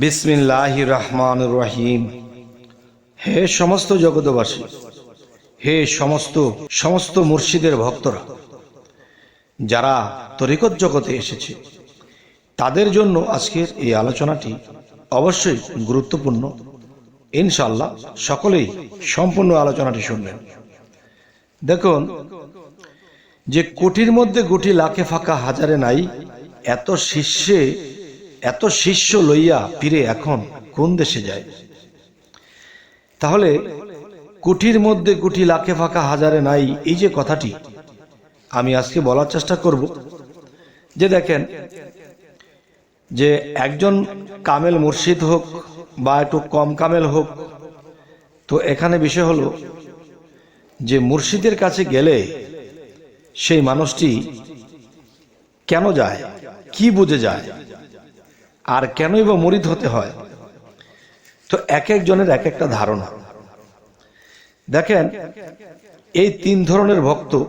বিসমিল্লাহ রহমান রহিম হে সমস্ত জগতবাসী হে সমস্ত সমস্ত মুর্শিদের ভক্তরা, যারা তরিকত জগতে এসেছে, তাদের জন্য আজকের এই আলোচনাটি অবশ্যই গুরুত্বপূর্ণ। ইনশাল্লাহ সকলেই সম্পূর্ণ আলোচনাটি শুনবেন। দেখুন, যে কোটির মধ্যে গুটি লাখে ফাঁকা হাজারে নাই, এত শিষ্যে এত শিষ্য লইয়া ফিরে এখন কোন দেশে যায়? তাহলে কুটির মধ্যে গুটি লাখে ফাঁকা হাজারে নাই, এই যে কথাটি। আমি আজকে বলার চেষ্টা করব যে দেখেন, যে একজন কামেল মুর্শিদ হোক বা একটু কম কামেল হোক, তো এখানে বিষয় হলো যে মুর্শিদের কাছে গেলে সেই মানুষটি কেন যায়? কি বুঝে যায়? আর কেনই বা মরিদ হতে হয়? তো এক একজনের এক একটা ধারণা। দেখেন, এই তিন ধরনের ভক্ত,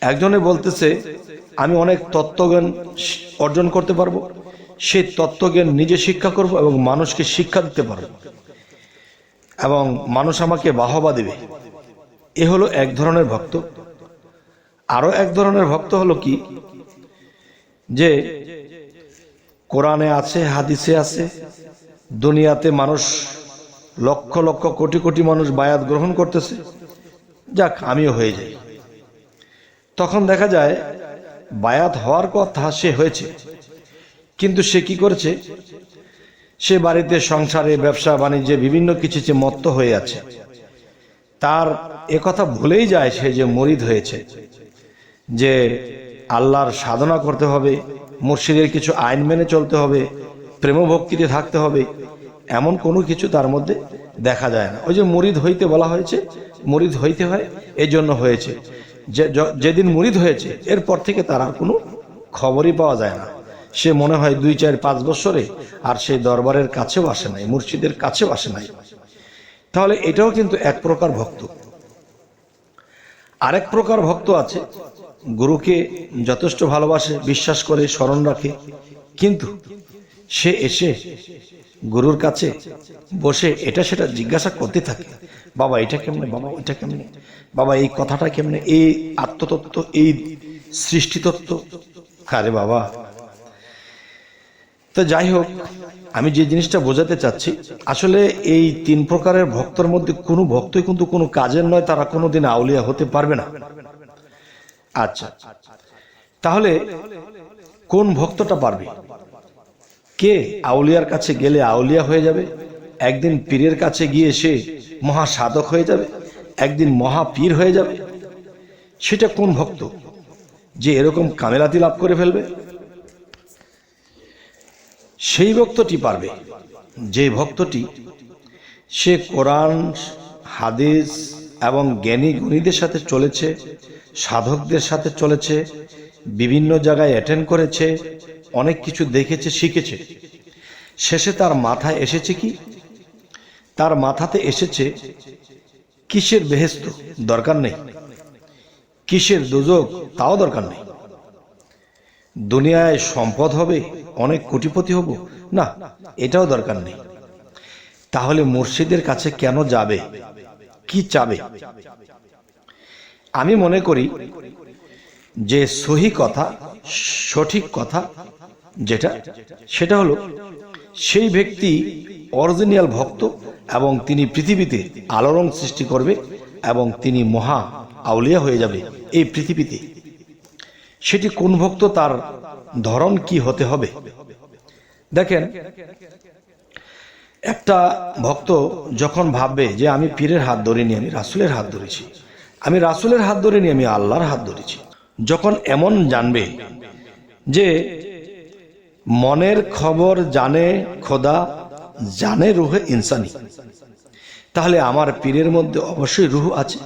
একজনে বলতেছে, আমি অনেক তত্ত্বজ্ঞান অর্জন করতে পারব। সেই তত্ত্বজ্ঞান নিজে শিক্ষা করব এবং মানুষকে শিক্ষা দিতে পারব। এবং মানুষ আমাকে বাহবা দেবে। এ হলো এক ধরনের ভক্ত। আরও এক ধরনের ভক্ত হলো কি? যে কোরআনে আছে, হাদিসে আছে। দুনিয়াতে মানুষ লক্ষ লক্ষ কোটি কোটি মানুষ বায়াত গ্রহণ করতেছে। যাক, আমিও হয়ে যাই। তখন দেখা যায়, বায়াত হওয়ার কথা সে হয়েছে। কিন্তু সে কি করেছে? সে বাড়িতে সংসারে, ব্যবসা, বাণিজ্যে বিভিন্ন কিছুতে মত্ত হয়ে আছে, তার কথা ভুলেই যায় সে যে মরিদ হয়েছে, যে আল্লাহর সাধনা করতে হবে মুর্শিদের কিছু আইন মেনে চলতে হবে প্রেম ভক্তিতে থাকতে হবে, এমন কোনো কিছু তার মধ্যে দেখা যায় না। ওই যে মুরিদ হইতে বলা হয়েছে, মুরিদ হইতে হয় এই জন্য হয়েছে। যে যেদিন মুরিদ হয়েছে, এরপর থেকে তার কোনো খবরই পাওয়া যায় না। সে মনে হয় দুই, চার, পাঁচ বছরে আর সেই দরবারের কাছেও আসে নাই, মুর্শিদের কাছেও আসে নাই। তাহলে এটাও কিন্তু এক প্রকার ভক্ত। আরেক প্রকার ভক্ত আছে গুরুকে যথেষ্ট ভালোবাসে, বিশ্বাস করে, স্মরণ রাখে। কিন্তু সে এসে গুরুর কাছে বসে এটা সেটা জিজ্ঞাসা করতে থাকে, বাবা, এটা কেমনে? বাবা ওইটা কেমনে? বাবা, এই কথাটা কেমনে? এই আত্মতত্ত্ব, এই সৃষ্টিতত্ত্ব? কারে বাবা? তো যাই হোক, আমি যে জিনিসটা বোঝাতে চাচ্ছি, আসলে এই তিন প্রকারের ভক্তর মধ্যে কোনো ভক্তই কিন্তু কোনো কাজের নয়, তারা কোনোদিন আউলিয়া হতে পারবে না। আচ্ছা। তাহলে কোন ভক্তটা পারবে? কে আউলিয়ার কাছে গেলে আউলিয়া হয়ে যাবে? একদিন পীরের কাছে গিয়ে সে মহা সাধক হয়ে যাবে? একদিন মহা পীর হয়ে যাবে? সেটা কোন ভক্ত যে এরকম কামেলাতি লাভ করে ফেলবে? সেই ভক্তটি পারবে। যে ভক্তটি সে কোরআন, হাদিস এবং জ্ঞানী গুণীদের সাথে চলেছে সাধকদের সাথে চলেছে, বিভিন্ন জায়গায় অ্যাটেন্ড করেছে, অনেক কিছু দেখেছে, শিখেছে। শেষে তার মাথায় এসেছে কি? তার মাথাতে এসেছে, কিসের বেহেস্ত দরকার নেই। কিসের দুযোগ তাও দরকার নেই। দুনিয়ায় সম্পদ হবে, অনেক কোটিপতি হব। না, এটাও দরকার নেই। তাহলে মুর্শিদের কাছে কেন যাবে? কি চাবে? আমি মনে করি যে সহি কথা, সঠিক কথা যেটা, সেটা হলো সেই ব্যক্তি অরিজিনাল ভক্ত এবং তিনি পৃথিবীতে আলোড়ন সৃষ্টি করবে এবং তিনি মহা আউলিয়া হয়ে যাবে এই পৃথিবীতে। সেটি কোন ভক্ত তার ধরন কি হতে হবে? দেখেন, একটা ভক্ত যখন ভাববে যে আমি পীরের হাত ধরিনি, আমি রাসুলের হাত ধরেছি আমি রাসুলের হাত ধরিনি আমি আল্লাহর হাত ধরেছি। যখন এমন জানবে যে মনের খবর জানে খোদা, জানে রুহে ইনসানি, তাহলে আমার পীরের মধ্যে অবশ্যই রুহ আছে।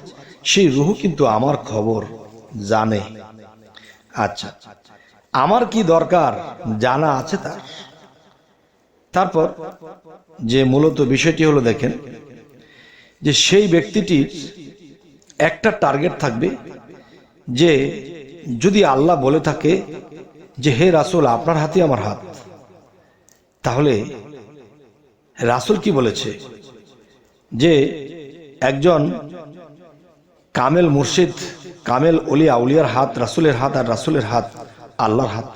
সেই রুহ কিন্তু আমার খবর জানে। আচ্ছা আমার কি দরকার জানা আছে তার? তারপর যে মূলত বিষয়টি হলো দেখেন, যে সেই ব্যক্তিটির একটা টার্গেট থাকবে যে যদি আল্লাহ বলে থাকে যে, হে রাসুল, আপনার হাতে আমার হাত। তাহলে রাসুল কি বলেছে? যে, একজন কামেল মুর্শিদ, কামেল অলি আউলিয়ার হাত, রাসুলের হাত আর রাসুলের হাত, আল্লাহর হাত,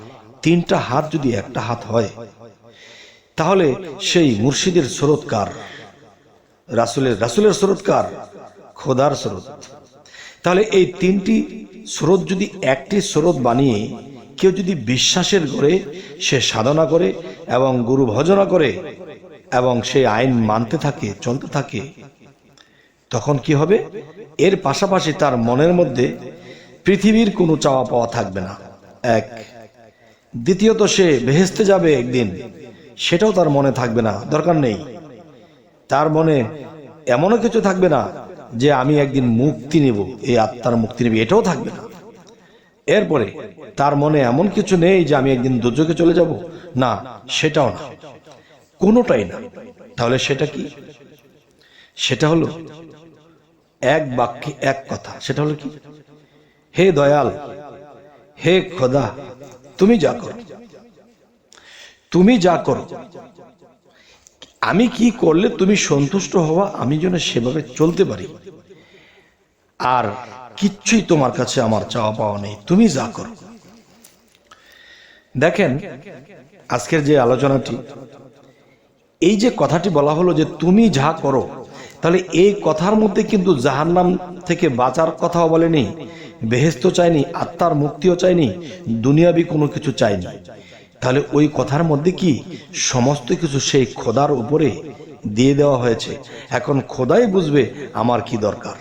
তিনটা হাত যদি একটা হাত হয়, তাহলে সেই মুর্শিদের স্রোতকার রাসুলের রাসুলের স্রোতকার খোদার স্রোত। তাহলে এই তিনটি স্রোত যদি একটি স্রোত বানিয়ে কেউ যদি বিশ্বাসের করে সে সাধনা করে এবং গুরু ভজনা করে এবং সেই আইন মানতে থাকে, চলতে থাকে, তখন কি হবে? এর পাশাপাশি তার মনের মধ্যে পৃথিবীর কোনো চাওয়া পাওয়া থাকবে না। এক। দ্বিতীয়ত সে বেহেস্তে যাবে একদিন। সেটাও তার মনে থাকবে না, দরকার নেই। তার মনে এমনও কিছু থাকবে না যে আমি একদিন মুক্তি নেব, এই আত্মার মুক্তি নেব, এটাও থাকবে না। এরপরে তার মনে এমন কিছু নেই যে আমি একদিন দুর্যোগে চলে যাব? না, সেটাও না। কোনোটাই না। তাহলে সেটা কি? সেটা হলো এক বাক্যে এক কথা। সেটা হলো কি? হে দয়াল, হে খোদা, তুমি যা করো। তুমি যা করো আমি কি করলে তুমি সন্তুষ্ট হওয়া আমি যেন সেভাবে চলতে পারি? আর কিচ্ছুই তোমার কাছে আমার চাওয়া পাওয়া নেই। তুমি যা করো। দেখেন, আজকের যে আলোচনাটি, এই যে কথাটি বলা হলো যে তুমি যা করো, তাহলে এই কথার মধ্যে কিন্তু জাহান্নাম থেকে বাঁচার কথাও বলেনি বেহেস্ত চাইনি আত্মার মুক্তিও চাইনি দুনিয়াবি কোনো কিছু চাইনি তাহলে ওই কথার মধ্যে কি সমস্ত কিছু সেই খোদার উপরে দিয়ে দেওয়া হয়েছে? এখন খোদাই বুঝবে আমার কি দরকার।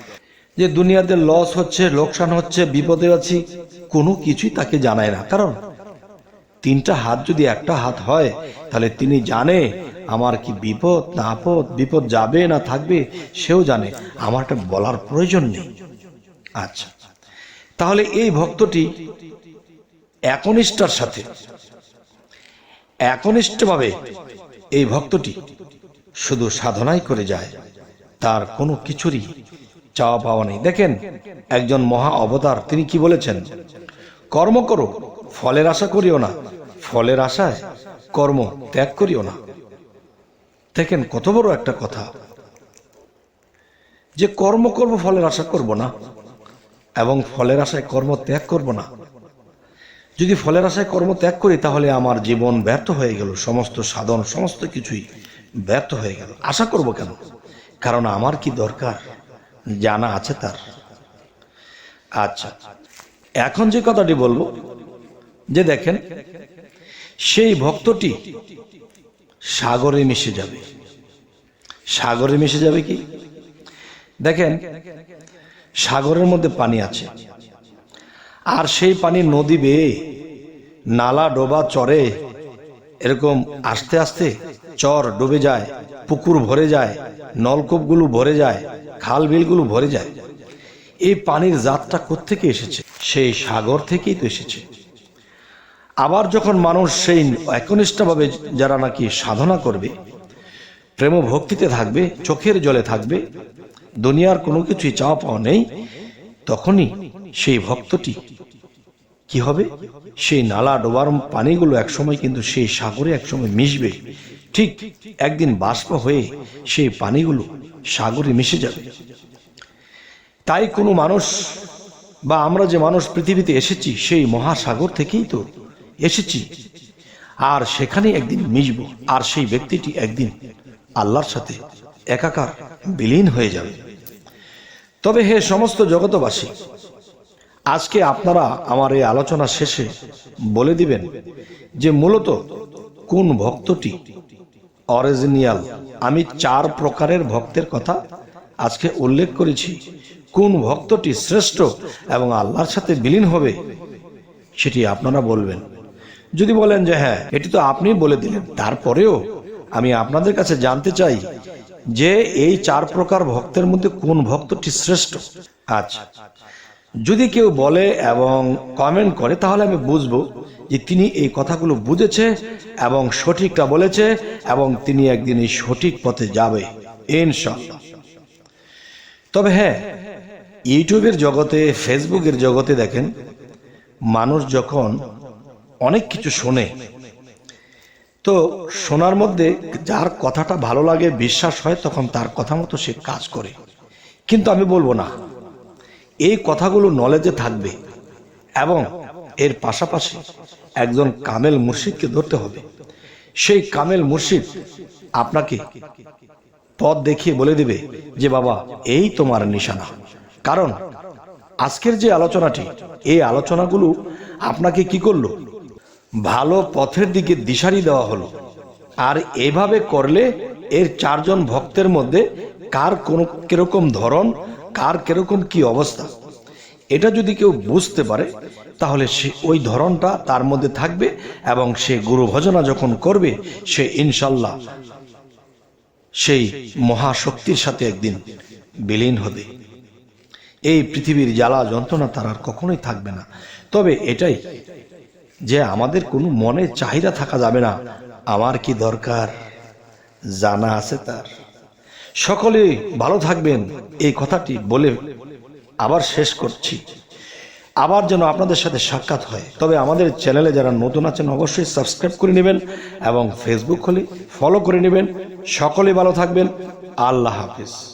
যে দুনিয়াতে লস হচ্ছে, লোকসান হচ্ছে, বিপদে আছি, কোনো কিছুই তাকে জানায় না। কারণ তিনটা হাত যদি একটা হাত হয়, তাহলে তিনি জানে আমার কি বিপদ না আপদ, বিপদ যাবে না থাকবে, সেও জানে। আমার একটা বলার প্রয়োজন নেই। আচ্ছা তাহলে এই ভক্তটি একনিষ্ঠার সাথে একনিষ্ঠভাবে এই ভক্তটি শুধু সাধনাই করে যায়, তার কোনো কিছুরই চাওয়া পাওয়া নেই। দেখেন, একজন মহা অবতার, তিনি কি বলেছেন? কর্ম করো, ফলের আশা করিও না, ফলের আশায় কর্ম ত্যাগ করিও না। দেখেন, কত বড় একটা কথা। যে কর্ম করব, ফলের আশা করব না, এবং ফলের আশায় কর্ম ত্যাগ করব না যদি ফলের আশায় কর্ম ত্যাগ করি, তাহলে আমার জীবন ব্যর্থ হয়ে গেল। সমস্ত সাধন, সমস্ত কিছুই ব্যর্থ হয়ে গেল। আশা করব কেন? কারণ আমার কি দরকার? জানা আছে তার। আচ্ছা এখন যে কথাটি বলব, যে দেখেন, সেই ভক্তটি সাগরে মিশে যাবে। সাগরে মিশে যাবে কি? দেখেন, সাগরের মধ্যে পানি আছে। আর সেই পানি নদী বেয়ে নালা ডোবা চরে, এরকম আস্তে আস্তে চর ডুবে যায়, পুকুর ভরে যায়, নলকূপগুলো ভরে যায় খাল বিলগুলো ভরে যায়। এই পানির জাতটা কোত্থেকে এসেছে? সেই সাগর থেকেই তো এসেছে। আবার যখন মানুষ সেই একনিষ্ঠভাবে যারা নাকি সাধনা করবে, প্রেম ভক্তিতে থাকবে, চোখের জলে থাকবে, দুনিয়ার কোনো কিছুই চাওয়া পাওয়া নেই, তখনই সেই ভক্তটি কি হবে? সেই নালা ডোবার পানিগুলো একসময় কিন্তু সেই সাগরে একসময় মিশবে। ঠিক একদিন বাষ্প হয়ে সেই পানিগুলো সাগরে মিশে যাবে। তাই কোনো মানুষ বা আমরা যে মানুষ পৃথিবীতে এসেছি, সেই মহাসাগর থেকেই তো এসেছি। আর সেখানে একদিন মিশব, আর সেই ব্যক্তিটি একদিন আল্লাহর সাথে একাকার বিলীন হয়ে যাবে। তবে হে সমস্ত জগতবাসী আজকে আপনারা আমার এই আলোচনা শেষে বলে দিবেন যে মূলত কোন ভক্তটি অরিজিনিয়াল আমি চার প্রকারের ভক্তের কথা আজকে উল্লেখ করেছি। কোন ভক্তটি শ্রেষ্ঠ এবং আল্লাহর সাথে বিলীন হবে সেটি আপনারা বলবেন। যদি বলেন যে হ্যাঁ এটি তো আপনি বলে দিলেন, তারপরেও আমি আপনাদের কাছে জানতে চাই যে এই চার প্রকার ভক্তের মধ্যে কোন ভক্তটি শ্রেষ্ঠ? আচ্ছা। যদি কেউ বলে এবং কমেন্ট করে, তাহলে আমি বুঝব যে তিনি এই কথাগুলো বুঝেছে এবং সঠিকটা বলেছে এবং তিনি একদিন এই সঠিক পথে যাবে তবে হ্যাঁ ইউটিউবের জগতে, ফেসবুকের জগতে দেখেন, মানুষ যখন অনেক কিছু শোনে, তো শোনার মধ্যে যার কথাটা ভালো লাগে, বিশ্বাস হয়, তখন তার কথা মতো সে কাজ করে। কিন্তু আমি বলব না এই কথাগুলো নলেজে থাকবে এবং এর পাশাপাশি একজন কামেল মুর্শিদকে ধরতে হবে। সেই কামেল মুর্শিদ আপনাকে পথ দেখিয়ে বলে দিবে যে, বাবা, এই তোমার নিশানা। কারণ আজকের যে আলোচনাটি, এই আলোচনাগুলো আপনাকে কি করল? ভালো পথের দিকে দিশারি দেওয়া হলো। আর এভাবে করলে এর চারজন ভক্তের মধ্যে কার কোন কীরকম ধরন কার কীরকম কি অবস্থা? এটা যদি কেউ বুঝতে পারে, তাহলে সে ওই ধরনটা তার মধ্যে থাকবে এবং সে গুরু ভজনা যখন করবে, সে ইনশাল্লাহ সেই মহাশক্তির সাথে একদিন বিলীন হবে। এই পৃথিবীর জ্বালা যন্ত্রণা তার আর কখনোই থাকবে না। তবে এটাই যে আমাদের কোনো মনে চাহিদা থাকা যাবে না, আমার কি দরকার? জানা আছে তার। সকলে ভালো থাকবেন। এই কথাটি বলে আবার শেষ করছি। আবার যেন আপনাদের সাথে সাক্ষাৎ হয়। তবে আমাদের চ্যানেলে যারা নতুন আছেন, অবশ্যই সাবস্ক্রাইব করে নেবেন এবং ফেসবুক হলে ফলো করে নেবেন। সকলে ভালো থাকবেন। আল্লাহ হাফিজ।